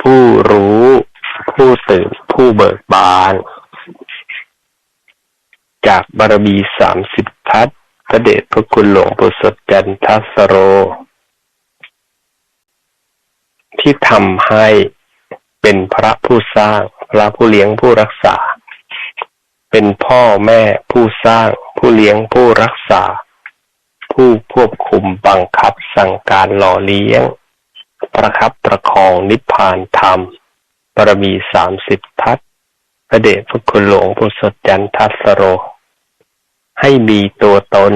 ผู้รู้ ผู้ตื่น ผู้เบิกบาน จากบารมีสามสิบทัศพระเดชพระคุณหลวงปู่สดจันทัสโร ที่ทำให้เป็นพระผู้สร้าง พระผู้เลี้ยงผู้รักษา เป็นพ่อแม่ผู้สร้าง ผู้เลี้ยงผู้รักษา ผู้ควบคุมบังคับสั่งการหล่อเลี้ยง ประคับประคองนิพพานธรรมบารมีสามสิบทัศพระเดชพระคุณหลวงปู่สดจันทัสโร ให้มีตัวตน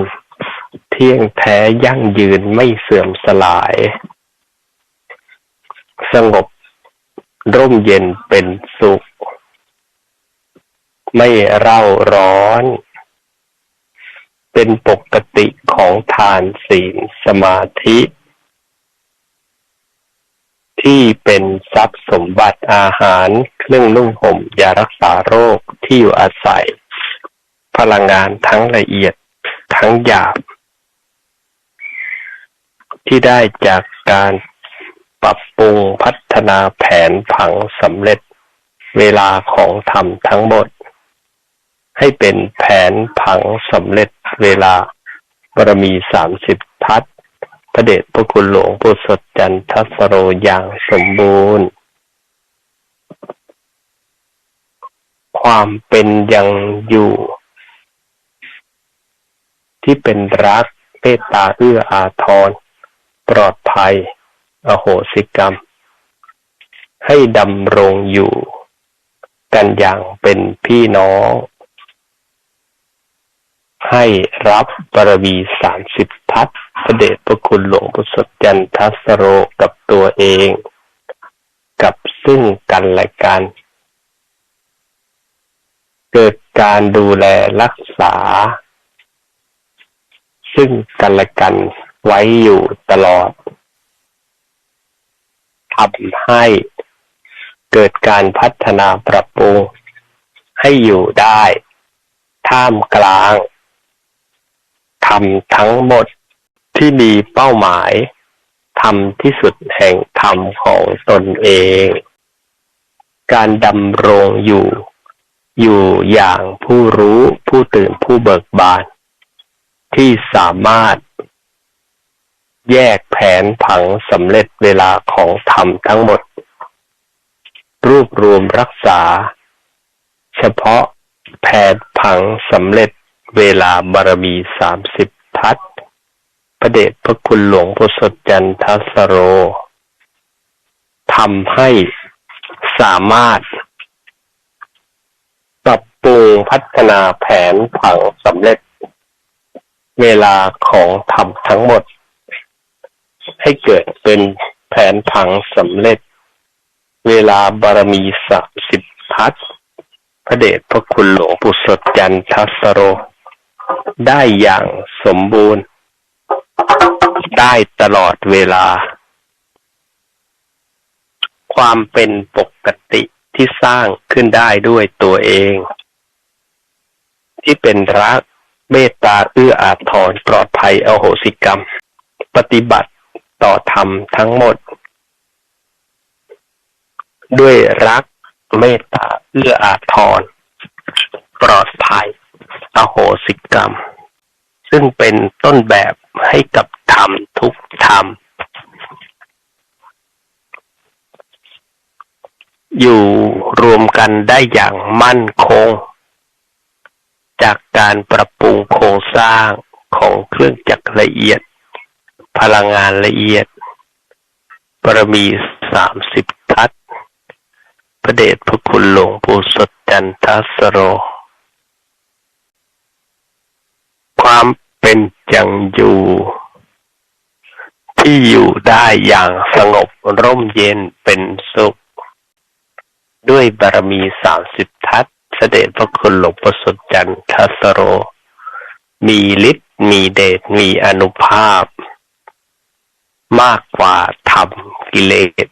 เที่ยงแท้ยั่งยืนไม่เสื่อมสลาย สงบ ร่มเย็นเป็นสุข ไม่เร่าร้อน เป็นปกติของทานศีลสมาธิ ที่เป็นทรัพย์สมบัติอาหาร เครื่องนุ่งห่มยารักษาโรคที่อยู่อาศัย พลังงานทั้งละเอียดทั้งหยาบ ที่ได้จากการปรับปรุงพัฒนาแผนผังสำเร็จเวลาของธรรมทั้งหมด ให้เป็นแผนผังสำเร็จเวลาบารมีสามสิบทัศ พระเดชพระคุณหลวงปู่สดจันทสโรอย่างสมบูรณ์ ความเป็นยังอยู่ ที่เป็นรักเมตตาเอื้ออาทร ปลอดภัย อโหสิกรรม ให้ดำรงอยู่ กันอย่างเป็นพี่น้อง ให้รับบารมีสามสิบทัศ พระเดชพระคุณหลวงปู่สดจันทัสโรกับตัวเอง กับซึ่งกันและกัน เกิดการดูแลรักษา ซึ่งกันและกันไว้อยู่ตลอดทำให้เกิดการพัฒนาปรับปรุงให้อยู่ได้ ท่ามกลางทำทั้งหมด ที่มีเป้าหมายทำที่สุดแห่งธรรมของตนเอง การดำรงอยู่ อยู่อย่างผู้รู้ผู้ตื่นผู้เบิกบาน ที่สามารถ แยกแผนผังสำเร็จเวลาของธรรมทั้งหมด รวบรวมรักษา เฉพาะแผนผังสำเร็จเวลาบารมีสามสิบทัศน์ ระเดชพระคุณหลวงพุทธจันทสโรทำให้สามารถ ปรับปรุงพัฒนาแผนผังสำเร็จ เวลาของธรรมทั้งหมด ให้เกิดเป็นแผนผังสำเร็จ เวลาบารมีสามสิบทัศน์พระเดชพระคุณหลวงปู่สดจันทสโร ได้อย่างสมบูรณ์ ได้ตลอดเวลา ความเป็นปกติที่สร้างขึ้นได้ด้วยตัวเอง ที่เป็นรักเมตตาเอื้ออาทรปลอดภัยอโหสิกรรม ปฏิบัติต่อธรรมทั้งหมด ด้วยรักเมตตาเอื้ออาทรปลอดภัยอโหสิกรรม ซึ่งเป็นต้นแบบให้กับธรรมทุกธรรม อยู่รวมกันได้อย่างมั่นคง จากการปรับปรุงโครงสร้างของเครื่องจักรละเอียด พลังงานละเอียดปรมีสามสิบทัศพระเดชพระคุณหลวงปู่สดจันทสโร ความ เป็นจังอยู่ที่อยู่ได้อย่างสงบร่มเย็นเป็นสุข ด้วยบารมีสามสิบทัศเสด็จพระคุณหลวงปู่สดจันทสโร มีฤทธิ์มีเดชมีอนุภาพ มากกว่าธรรมกิเลส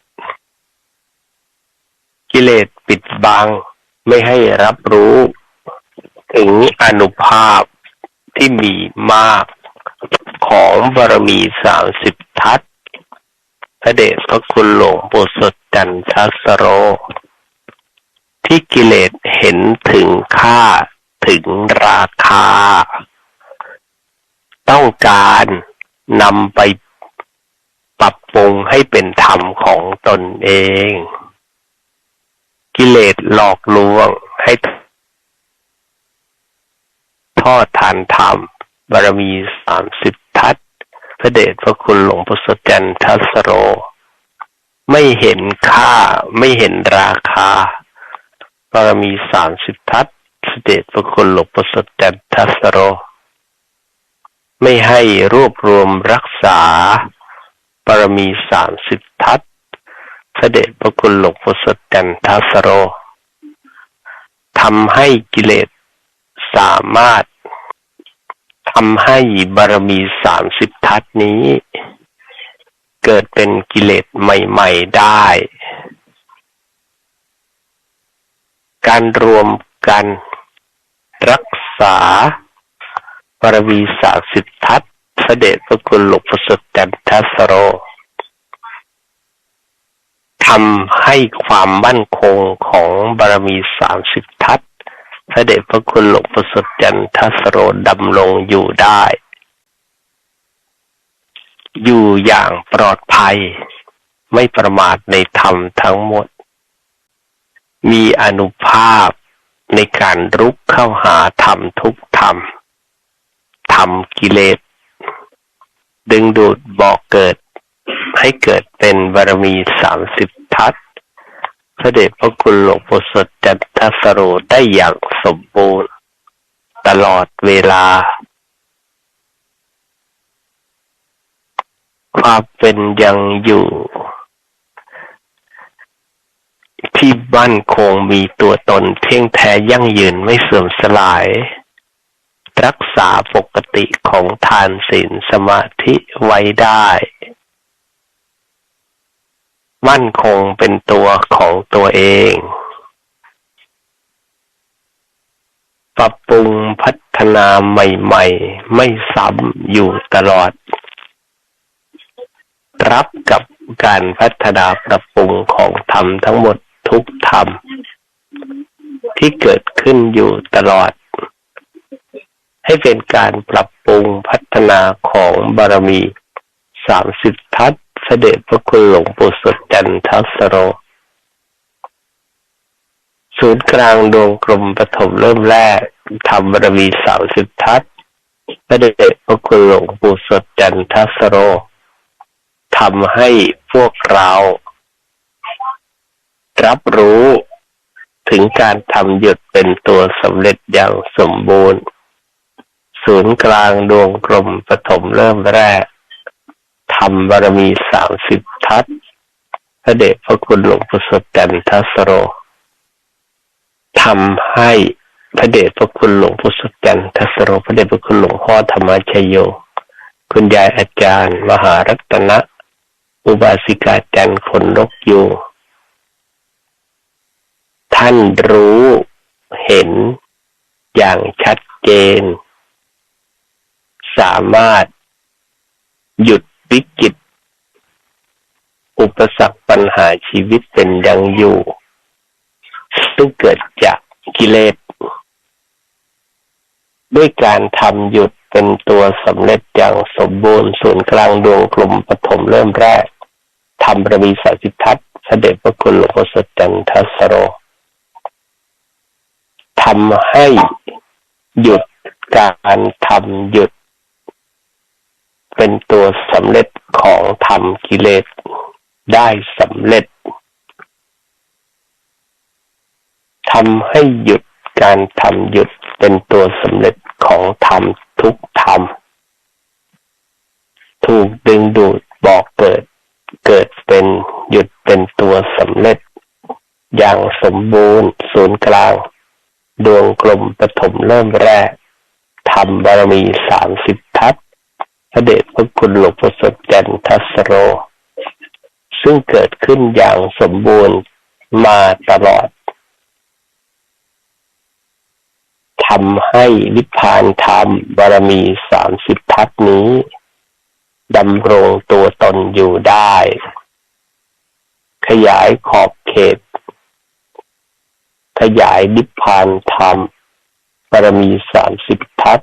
กิเลสปิดบังไม่ให้รับรู้ ถึงอนุภาพที่มีมาก ของบารมีสามสิบทัศพระเดชพระคุณหลวงปู่สดจันนทสโร ที่กิเลสเห็นถึงค่าถึงราคา ต้องการนำไปปรับปรุงให้เป็นธรรมของตนเอง กิเลสหลอกลวงให้ทอดทานธรรมบารมีสามสิบ ระเดชพระคุณหลวงพุทธจันทัสโร ไม่เห็นค่าไม่เห็นราคาบารมีสามสิบทัศพระเดชพระคุณหลวงพุทธจันทัสโร ไม่ให้รวบรวมรักษาบารมีสามสิบทัศพระเดชพระคุณหลวงพุทธจันทัสโรทำให้กิเลสสามารถ ทำให้บารมีสามสิบทัศนี้ เกิดเป็นกิเลสใหม่ ๆได้ การรวมกันรักษาบารมีสามสิบทัศพระเดชพระคุณหลวงพ่อสดจันทสโรทำให้ความมั่นคงของบารมีสามสิบทัศ พระเดชพระคุณหลวงประสดจันทสโรดำลงอยู่ได้ อยู่อย่างปลอดภัย ไม่ประมาทในธรรมทั้งหมด มีอนุภาพในการรุกเข้าหาธรรมทุกธรรมธรรมกิเลส ดึงดูดบอกเกิด ให้เกิดเป็นบารมีสามสิบทัศ ระเดชพระคุณหลวงปู่สดจันทสโรได้อย่างสมบูรณ์ ตลอดเวลา ความเป็นยังอยู่ ที่บ้านคงมีตัวตนเที่ยงแท้ยั่งยืนไม่เสื่อมสลาย รักษาปกติของทานศีลสมาธิไว้ได้ มั่นคงเป็นตัวของตัวเอง ปรับปรุงพัฒนาใหม่ๆ ไม่ซ้ำอยู่ตลอด รับกับการพัฒนาปรับปรุงของธรรมทั้งหมดทุกธรรม ที่เกิดขึ้นอยู่ตลอด ให้เป็นการปรับปรุงพัฒนาของบารมีสามสิบทัศ เสด็จพระคุณหลวงปู่สดจันทัสโร ศูนย์กลางดวงกลมปฐมเริ่มแรกทำบารมีสาวสิบทัศพระเดชพระคุณหลวงปู่สดจันทัสโรทำให้พวกเรา รับรู้ถึงการทำหยุดเป็นตัวสำเร็จอย่างสมบูรณ์ ศูนย์กลางดวงกลมปฐมเริ่มแรก ทำบารมีสามสิบทัศพระเดชพระคุณหลวงปู่สดจันทัสโรทำให้พระเดชพระคุณหลวงปู่สดจันทัสโรพระเดชพระคุณหลวงพ่อธรรมชโย คุณยายอาจารย์ มหารัตนะ อุบาสิกาจันคนนกยูท่านรู้เห็นอย่างชัดเจน สามารถหยุด วิกฤต อุปสรรคปัญหาชีวิตเป็นยังอยู่ ซึ่งเกิดจากกิเลสด้วยการทำหยุดเป็นตัวสำเร็จอย่างสมบูรณ์ศูนย์กลางดวงกลมปฐมเริ่มแรกทำประมีสาสิทัศเสด็จพระคุณหลวงพ่อสจันทสโรทำให้หยุดการทำหยุด เป็นตัวสำเร็จของธรรมกิเลสได้สำเร็จทำให้หยุดการทำหยุดเป็นตัวสำเร็จของธรรมทุกธรรม ถูกดึงดูดบอกเกิด เกิดเป็นหยุดเป็นตัวสำเร็จ อย่างสมบูรณ์ศูนย์กลาง ดวงกลมปฐมเริ่มแรกทำบารมีสามสิบทัศ พระเดชพระคุณหลวงพ่อสดจันทัสโร ซึ่งเกิดขึ้นอย่างสมบูรณ์มาตลอดทำให้นิพานธรรมบารมีสามสิบทัศนี้ดำรงตัวตนอยู่ได้ ขยายขอบเขต ขยายนิพพานธรรมบารมีสามสิบทัศ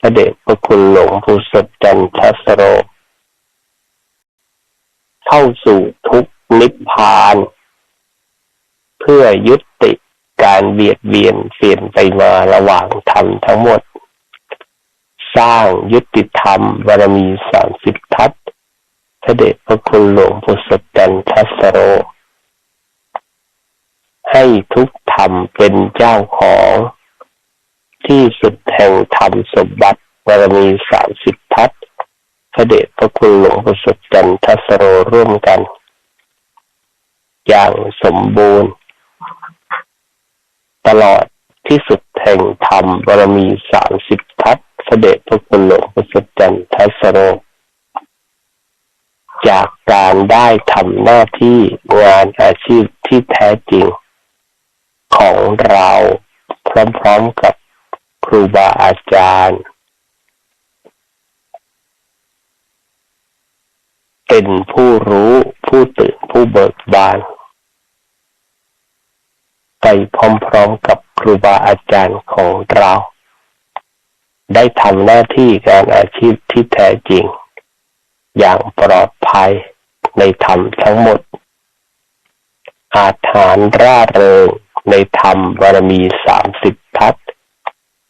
พระเดชพระคุณหลวงปู่สดจันทสโร เข้าสู่ทุกนิพพาน เพื่อยุติการเบียดเบียนเปลี่ยนไปมาระหว่างธรรมทั้งหมด สร้างยุติธรรมบารมีสามสิบทัศพระเดชพระคุณหลวงปู่สดจันทสโร ให้ทุกธรรมเป็นเจ้าของ ที่สุดแห่งธรรมสมบัติบารมีสามสิบทัศน์พระเดชพระคุณหลวงปู่สดจันทัสโรร่วมกัน อย่างสมบูรณ์ ตลอดที่สุดแห่งธรรมบารมีสามสิบทัศน์พระเดชพระคุณหลวงปู่สดจันทัสโร จากการได้ทำหน้าที่งานอาชีพที่แท้จริงของเราพร้อมๆกับ ครูบาอาจารย์ เป็นผู้รู้ผู้ตื่นผู้เบิกบาน ไปพร้อมๆกับครูบาอาจารย์ของเรา ได้ทำหน้าที่การอาชีพที่แท้จริง อย่างปลอดภัยในธรรมทั้งหมด อาถานร่าเริงในธรรมบารมีสามสิบทัศ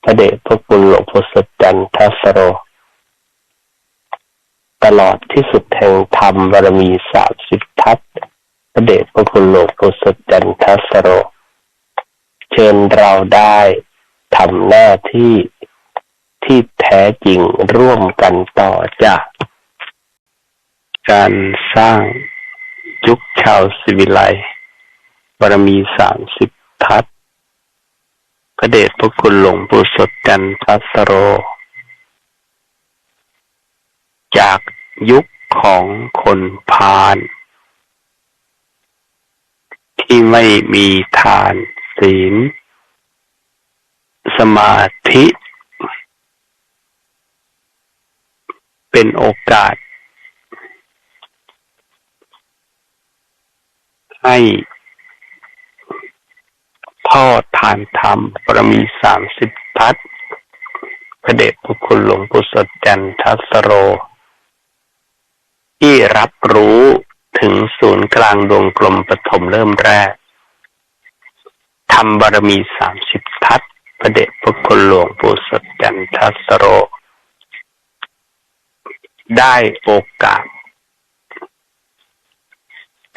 พระเดชพระคุณหลวงพ่อสดจันทสโร ตลอดที่สุดแห่งธรรมบารมีสามสิบทัศพระเดชพระคุณหลวงพ่อสดจันทสโร เชิญเราได้ทำหน้าที่ที่แท้จริงร่วมกันต่อจากการสร้างยุคชาวสิวิไลบารมีสามสิบทัศ พระเดชพระคุณหลวงปู่สดจันทัสโร จากยุคของคนพาลที่ไม่มีทานศีล สมาธิ เป็นโอกาส ให้ พ่อทานธรรมปรมีสามสิบทัศพระเดชพระคุณหลวงปู่สดจันทัสโร ที่รับรู้ถึงศูนย์กลางดวงกลมปฐมเริ่มแรกทำบารมีสามสิบทัศพระเดชพระคุณหลวงปู่สดจันทัสโร ได้โอกาส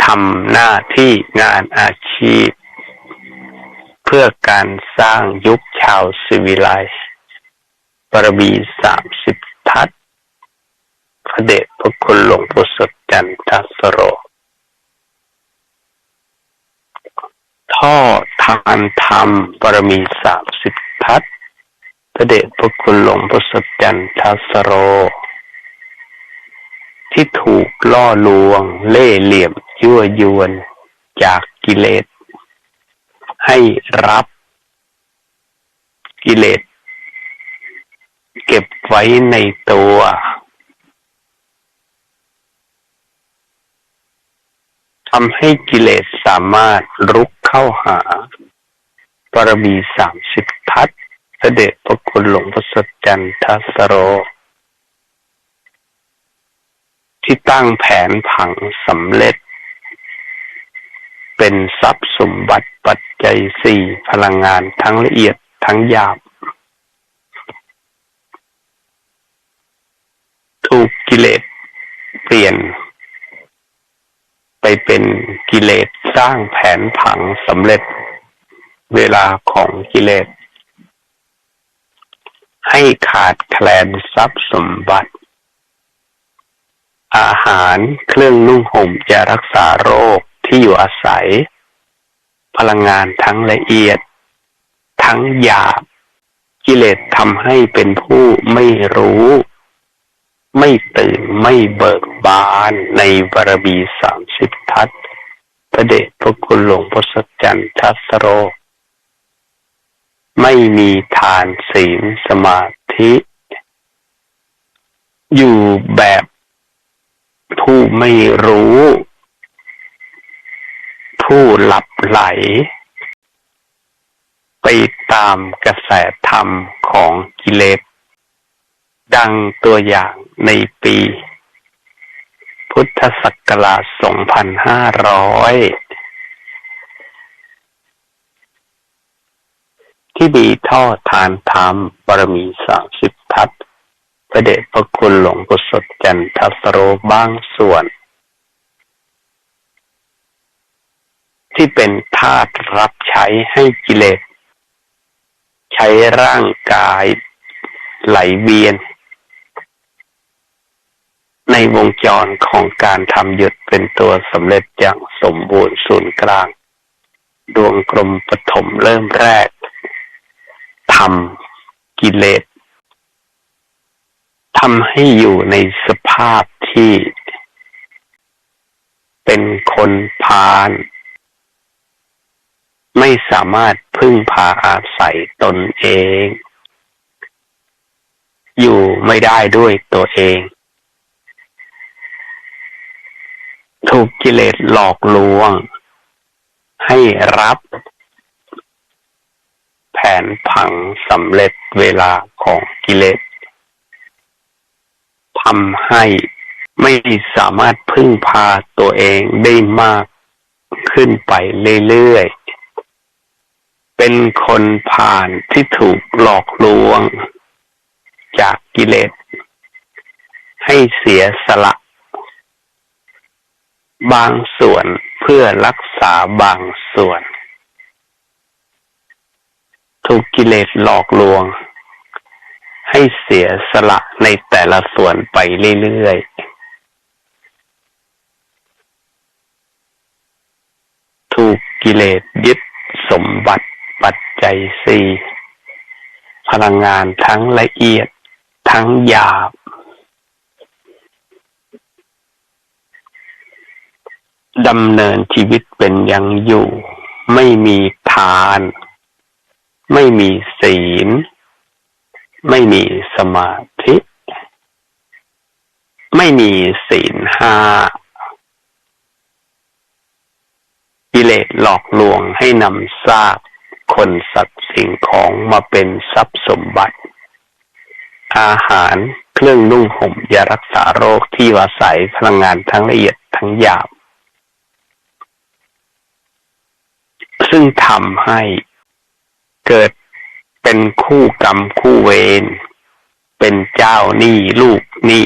ทำหน้าที่งานอาชีพ พื่อการสร้างยุคชาวสิวิไลปรมีสามสิบทัศพระเดชพระคุณหลวงปู่สดจันทสโร ท่อทานธรรมปรมีสามสิบทัศพระเดชพระคุณหลวงปู่สดจันทสโร ที่ถูกล่อลวงเล่เหลี่ยมยั่วยวนจากกิเลส ให้รับกิเลสเก็บไว้ในตัว ทำให้กิเลสสามารถรุกเข้าหาปรมีสามสิบทัศเสด็จพระคุณหลวงพระสดจันทสโร ที่ตั้งแผนผังสำเร็จ เป็นทรัพย์สมบัติปัจจัยสี่พลังงานทั้งละเอียดทั้งหยาบ ถูกกิเลสเปลี่ยน ไปเป็นกิเลสสร้างแผนผังสำเร็จเวลาของกิเลส ให้ขาดแคลนทรัพย์สมบัติ อาหารเครื่องนุ่งห่มยารักษาโรค ที่อยู่อาศัย พลังงานทั้งละเอียด ทั้งหยาบกิเลสทำให้เป็นผู้ไม่รู้ ไม่ตื่นไม่เบิกบานในบารมีสามสิบทัศพระเดชพระคุณหลวงพ่อสัจจันทัสโร ไม่มีทานศีลสมาธิ อยู่แบบผู้ไม่รู้ ผู้หลับไหล ไปตามกระแสธรรมของกิเลส ดังตัวอย่างในปี พุทธศักราช 2500 ที่มีท่อทานธรรมบารมีสามสิบทัศพระเดชพระคุณหลวงปู่สดจันทสโรบางส่วน ที่เป็นธาตุรับใช้ให้กิเลส ใช้ร่างกายไหลเวียน ในวงจรของการทำหยุดเป็นตัวสำเร็จอย่างสมบูรณ์ศูนย์กลาง ดวงกลมปฐมเริ่มแรกทำกิเลสทำให้อยู่ในสภาพที่ เป็นคนพาล ไม่สามารถพึ่งพาอาศัยตนเอง อยู่ไม่ได้ด้วยตัวเอง ถูกกิเลสหลอกลวง ให้รับ แผนผังสำเร็จเวลาของกิเลสทำให้ไม่สามารถพึ่งพาตัวเองได้มากขึ้นไปเรื่อยๆ เป็นคนผ่านที่ถูกหลอกลวง จากกิเลส ให้เสียสละ บางส่วนเพื่อรักษาบางส่วน ถูกกิเลสหลอกลวง ให้เสียสละในแต่ละส่วนไปเรื่อยๆ ถูกกิเลสยึดสมบัติ ปัจจัยสี่พลังงานทั้งละเอียดทั้งหยาบ ดำเนินชีวิตเป็นยังอยู่ ไม่มีทาน ไม่มีศีล ไม่มีสมาธิ ไม่มีศีลห้ากิเลสหลอกลวงให้นำซาก คนสัตว์สิ่งของมาเป็นทรัพย์สมบัติ อาหารเครื่องนุ่งห่มยารักษาโรคที่วาศัยพลังงานทั้งละเอียดทั้งหยาบ ซึ่งทำให้เกิดเป็นคู่กรรมคู่เวรเป็นเจ้าหนี้ลูกหนี้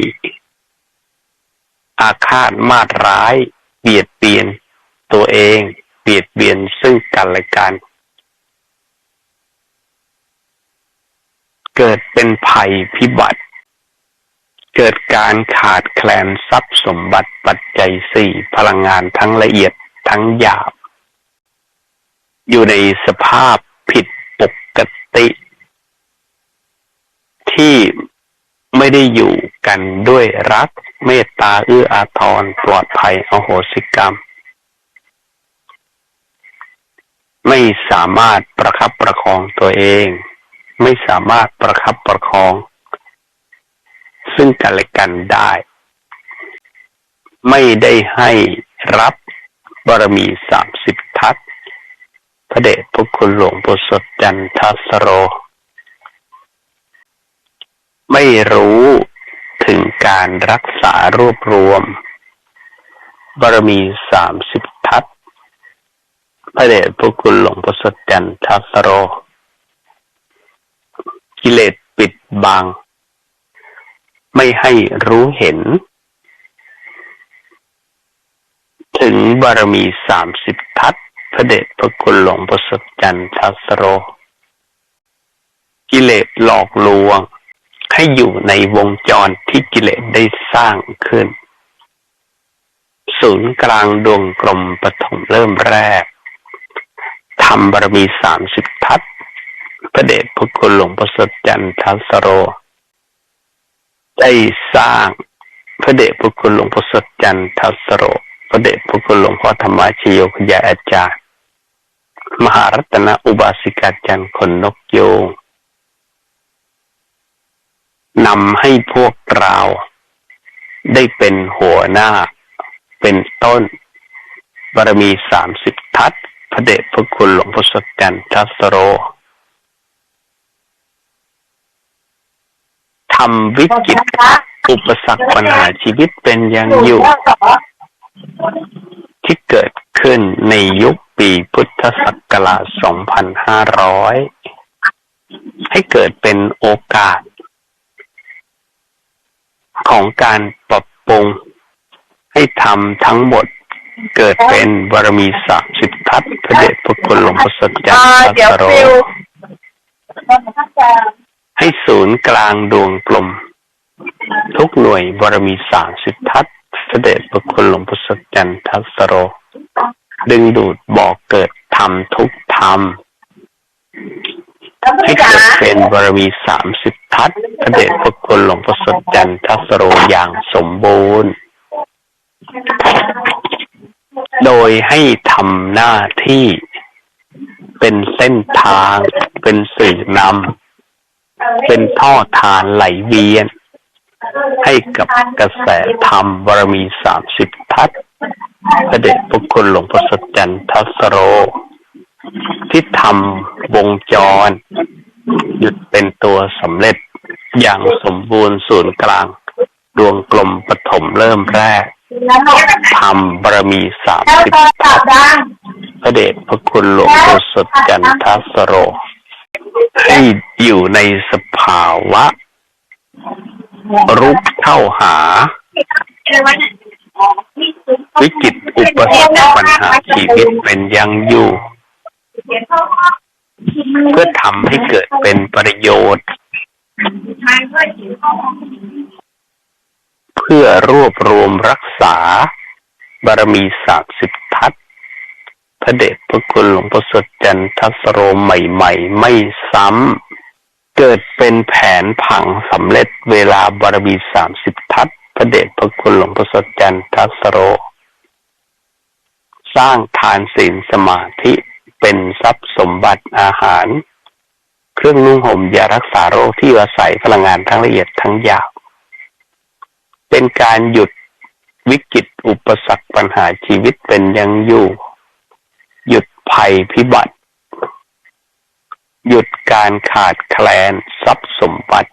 อาฆาตมาดร้าย เบียดเบียนตัวเอง เบียดเบียนซึ่งกันและกัน เกิดเป็นภัยพิบัติ เกิดการขาดแคลนทรัพย์สมบัติปัจจัยสี่พลังงานทั้งละเอียดทั้งหยาบ อยู่ในสภาพผิดปกติ ที่ไม่ได้อยู่กันด้วยรักเมตตาเอื้ออาทรปลอดภัยอโหสิกรรม ไม่สามารถประคับประคองตัวเอง ไม่สามารถประคับประคอง ซึ่งกันและกันได้ ไม่ได้ให้รับบารมีสามสิบทัศพระเดชพระคุณหลวงปู่สดจันทสโร ไม่รู้ถึงการรักษารวบรวม บารมีสามสิบทัศพระเดชพระคุณหลวงปู่สดจันทสโร กิเลสปิดบัง ไม่ให้รู้เห็น ถึงบารมีสามสิบทัศพระเดชพระคุณหลวงพ่อสจันทัสโร กิเลสหลอกลวง ให้อยู่ในวงจรที่กิเลสได้สร้างขึ้น ศูนย์กลางดวงกลมปฐมเริ่มแรกทำบารมีสามสิบทัศ พระเดชพระคุณหลวงพ่อสจันทัสโร ได้สร้างพระเดชพระคุณหลวงพ่อสจันทัสโร พระเดชพระคุณหลวงพ่อธรรมชโยคยาอาจารย์ มหารัตนอุบาสิกาจันคนนกโยงนำให้พวกเราได้เป็นหัวหน้า เป็นต้นบารมีสามสิบทัศพระเดชพระคุณหลวงพ่อสดจันทัสโร ทำวิกฤตอุปสรรคปัญหาชีวิตเป็นยังอยู่ ที่เกิดขึ้นในยุคปีพุทธศักราช 2500 ให้เกิดเป็นโอกาส ของการปรับปรุง ให้ทำทั้งหมดเกิดเป็นบารมีสามสิบทัศพระเดชพระคุณหลวงพ่อสัจจาอ่าทัเดี๋ยวสโร ให้ศูนย์กลางดวงกลม ทุกหน่วยบารมีสามสิบทัศน์เสด็จพระคุณหลวงพุทธจันทัสโร ดึงดูดบอกเกิดธรรมทุกธรรม ให้เกิดเป็นบารมีสามสิบทัศน์พระเดชพระคุณหลวงพุทธจันทัสโรอย่างสมบูรณ์ โดยให้ทำหน้าที่เป็นเส้นทางเป็นสื่อนำ เป็นท่อทานไหลเวียน ให้กับกระแสธรรมบารมีสามสิบทัศพระเดชพระคุณหลวงพ่อสดจันทัสโร ที่ทำวงจร หยุดเป็นตัวสำเร็จอย่างสมบูรณ์ศูนย์กลาง ดวงกลมปฐมเริ่มแรกทำบารมีสามสิบทัศพระเดชพระคุณหลวงพ่อสดจันทัสโร ให้อยู่ในสภาวะ รุกเข้าหา วิกฤตอุปสรรคปัญหาชีวิตเป็นยังอยู่ เพื่อทำให้เกิดเป็นประโยชน์ เพื่อรวบรวมรักษา บารมีสามสิบ พระเดชพระคุณหลวงพ่อสดจันทัสโรใหม่ๆ ไม่ซ้ำ เกิดเป็นแผนผังสำเร็จเวลาบารมีสามสิบทัศพระเดชพระคุณหลวงพ่อสดจันทัสโร สร้างทานศีลสมาธิเป็นทรัพย์สมบัติอาหาร เครื่องนุ่งห่มยารักษาโรคที่อาศัยพลังงานทั้งละเอียดทั้งหยาบเป็นการหยุดวิกฤตอุปสรรคปัญหาชีวิตเป็นยังอยู่ หยุดภัยพิบัติ หยุดการขาดแคลนทรัพย์สมบัติ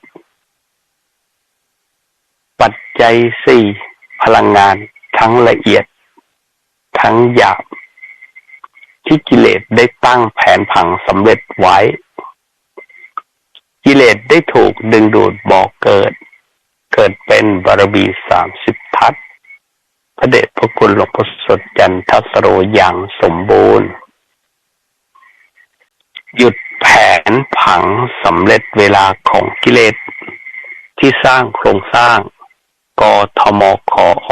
ปัจจัยสี่พลังงานทั้งละเอียด ทั้งหยาบ ที่กิเลสได้ตั้งแผนผังสำเร็จไว้ กิเลสได้ถูกดึงดูดบอกเกิด เกิดเป็นบารมีสามสิบ ระเดชพระคุณหลวงพ่อสดจันทัสโรอย่างสมบูรณ์ หยุดแผนผังสำเร็จเวลาของกิเลส ที่สร้างโครงสร้างกทมขออ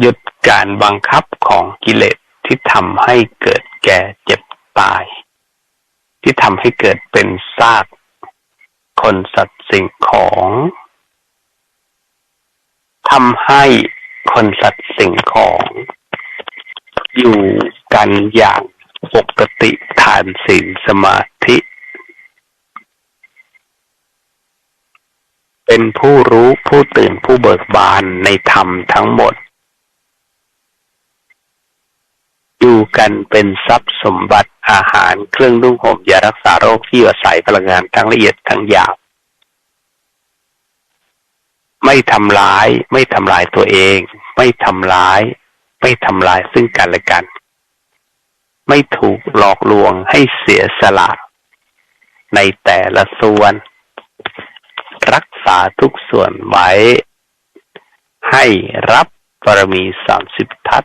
หยุดการบังคับของกิเลสที่ทำให้เกิดแก่เจ็บตาย ที่ทำให้เกิดเป็นซาก คนสัตว์สิ่งของ ทำให้คนสัตว์สิ่งของ อยู่กันอย่างปกติทานศีลสมาธิ เป็นผู้รู้ผู้ตื่นผู้เบิกบานในธรรมทั้งหมด อยู่กันเป็นทรัพย์สมบัติอาหารเครื่องนุ่งห่มยารักษาโรคที่อาศัยพลังงานทั้งละเอียดทั้งหยาบ ไม่ทำร้าย ไม่ทำลายตัวเอง ไม่ทำร้าย ไม่ทำลายซึ่งกันและกัน ไม่ถูกหลอกลวงให้เสียสละในแต่ละส่วน รักษาทุกส่วนไว้ ให้รับบารมีสามสิบทัศ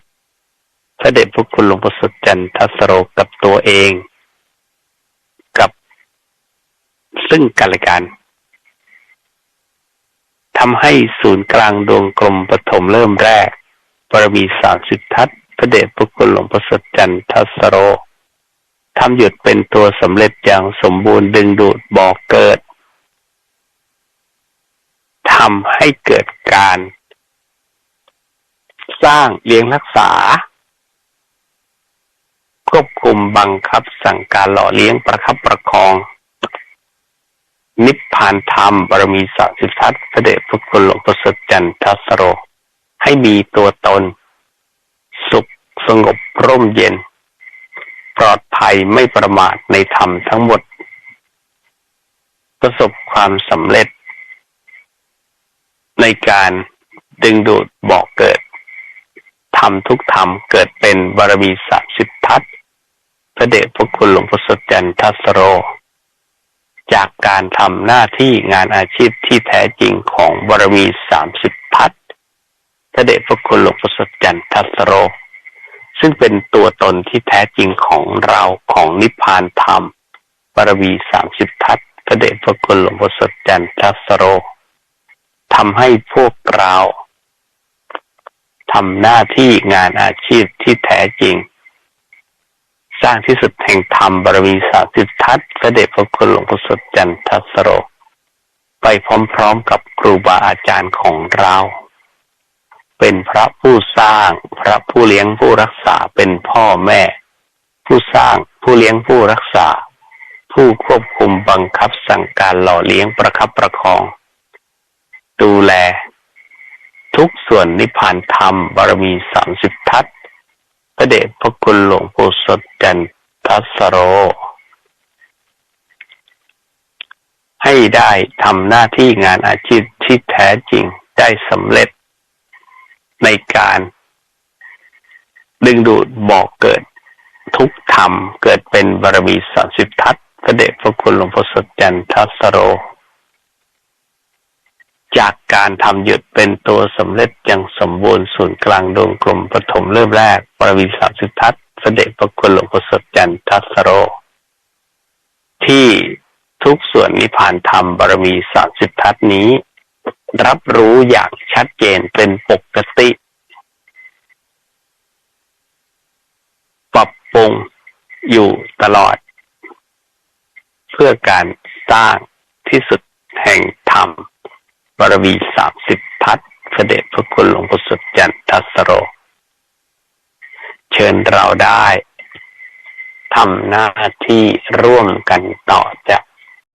พระเดชพระคุณหลวงพ่อสดจันทัสโรกับตัวเอง กับซึ่งกันและกัน ทำให้ศูนย์กลางดวงกลมปฐมเริ่มแรกบารมีสามสิบทัศน์พระเดชพระคุณหลวงพ่อสดจันทัสโรทำหยุดเป็นตัวสำเร็จอย่างสมบูรณ์ดึงดูดบอกเกิดทำให้เกิดการ สร้างเลี้ยงรักษา ควบคุมบังคับสั่งการหล่อเลี้ยงประคับประคอง นิพพานธรรมบารมีสามสิทัศน์พระเดชพระคุณหลวงพ่อสดจันทัสโร ให้มีตัวตน สุขสงบร่มเย็น ปลอดภัยไม่ประมาทในธรรมทั้งหมด ประสบความสำเร็จ ในการดึงดูดบอกเกิดทำทุกธรรมเกิดเป็นบารมีสามสิทัศน์พระเดชพระคุณหลวงพ่อสดจันทัสโร จากการทำหน้าที่งานอาชีพที่แท้จริงของบารมีสามสิบทัศน์พระเดชพระคุณหลวงพ่อสดจันทัสโร ซึ่งเป็นตัวตนที่แท้จริงของเราของนิพพานธรรมบารมีสามสิบทัศพระเดชพระคุณหลวงพ่อสดจันทัสโรทำให้พวกเราทำหน้าที่งานอาชีพที่แท้จริง สร้างที่สุดแห่งธรรมบารมีสาสิททัศเสด็จพระคุณหลวงพ่อสดจันทัสโร ไปพร้อมๆกับครูบาอาจารย์ของเรา เป็นพระผู้สร้าง พระผู้เลี้ยงผู้รักษาเป็นพ่อแม่ ผู้สร้างผู้เลี้ยงผู้รักษา ผู้ควบคุมบังคับสั่งการหล่อเลี้ยงประคับประคอง ดูแล ทุกส่วนนิพพานธรรมบารมีสามสิบทัศ พระเดชพระคุณหลวงปู่สดจันทัสโร ให้ได้ทำหน้าที่งานอาชีพที่แท้จริงได้สำเร็จในการ ดึงดูดบอกเกิดทุกธรรมเกิดเป็นบารมีสามสิบทัศพระเดชพระคุณหลวงพ่อสดจันทัสโร จากการทำหยุดเป็นตัวสำเร็จอย่างสมบูรณ์ศูนย์กลางดวงกลมปฐมเริ่มแรก ปรวิสามสิทัศน์เสด็จประคุณหลวงพ่อสดจันทัสโร ที่ทุกส่วนนิพพานธรรมบารมีสามสิทัศนี้ รับรู้อย่างชัดเจนเป็นปกติ ปรับปรุงอยู่ตลอด เพื่อการสร้างที่สุดแห่งธรรม บารมีสามสิบพัดเสด็จพระคุณหลวงพ่อสุดจันทัสโร เชิญเราได้ทำหน้าที่ร่วมกันต่อจาก